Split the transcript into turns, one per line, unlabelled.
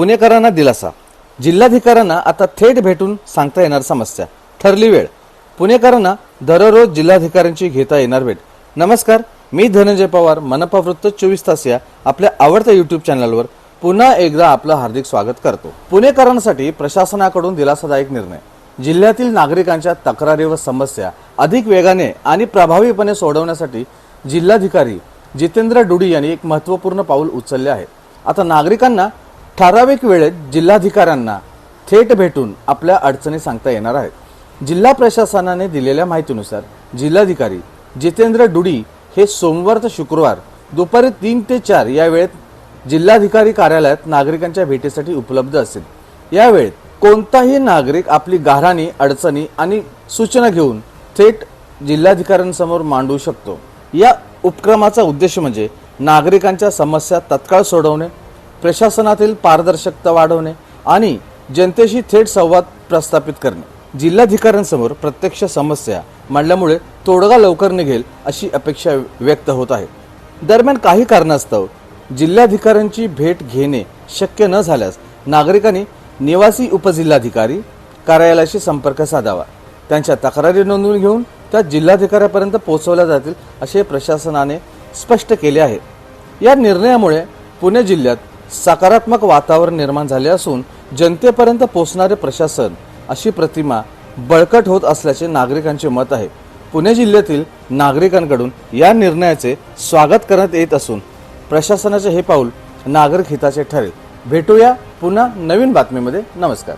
पुणेकरांना दिलासा. जिल्हाधिकाऱ्यांना आता थेट भेटून सांगता येणार समस्या. ठरली वेळ. पुणेकरांना दररोज जिल्हाधिकाऱ्यांची घेता येणार भेट. नमस्कार मी धनंजय पवार मनपा वृत्त चोवीस तास या आपल्या आवडत्या युट्यूब चॅनलवर पुन्हा एकदा आपलं हार्दिक स्वागत करतो. पुणेकरांसाठी प्रशासनाकडून दिलासादायक निर्णय. जिल्ह्यातील नागरिकांच्या तक्रारी व समस्या अधिक वेगाने आणि प्रभावीपणे सोडवण्यासाठी जिल्हाधिकारी जितेंद्र डुडी यांनी एक महत्त्वपूर्ण पाऊल उचलले आहे. आता नागरिकांना ठराविक वेळेत जिल्हाधिकाऱ्यांना थेट भेटून आपल्या अडचणी सांगता येणार आहेत. जिल्हा प्रशासनाने दिलेल्या माहितीनुसार जिल्हाधिकारी जितेंद्र डुडी हे सोमवार ते शुक्रवार दुपारी तीन ते चार या वेळेत जिल्हाधिकारी कार्यालयात नागरिकांच्या भेटीसाठी उपलब्ध असेल. यावेळेत कोणताही नागरिक आपली गाऱ्हाणी अडचणी आणि सूचना घेऊन थेट जिल्हाधिकाऱ्यांसमोर मांडू शकतो. या उपक्रमाचा उद्देश म्हणजे नागरिकांच्या समस्या तत्काळ सोडवणे प्रशासनातील पारदर्शकता वाढवणे आणि जनतेशी थेट संवाद प्रस्थापित करणे. जिल्हाधिकाऱ्यांसमोर प्रत्यक्ष समस्या मांडल्यामुळे तोडगा लवकर निघेल अशी अपेक्षा व्यक्त होत आहे. दरम्यान काही कारणास्तव जिल्हाधिकाऱ्यांची भेट घेणे शक्य न झाल्यास नागरिकांनी निवासी उपजिल्हाधिकारी कार्यालयाशी संपर्क साधावा. त्यांच्या तक्रारी नोंदवून घेऊन त्या जिल्हाधिकाऱ्यापर्यंत पोहोचवल्या जातील असे प्रशासनाने स्पष्ट केले आहे. या निर्णयामुळे पुणे जिल्ह्यात सकारात्मक वातावरण निर्माण झाले असून जनतेपर्यंत पोहोचणारे प्रशासन अशी प्रतिमा बळकट होत असल्याचे नागरिकांचे मत आहे. पुणे जिल्ह्यातील नागरिकांकडून या निर्णयाचे स्वागत करण्यात येत असून प्रशासनाचे हे पाऊल नागरिक हिताचे ठरेल. भेटूया पुन्हा नवीन बातमीमध्ये. नमस्कार.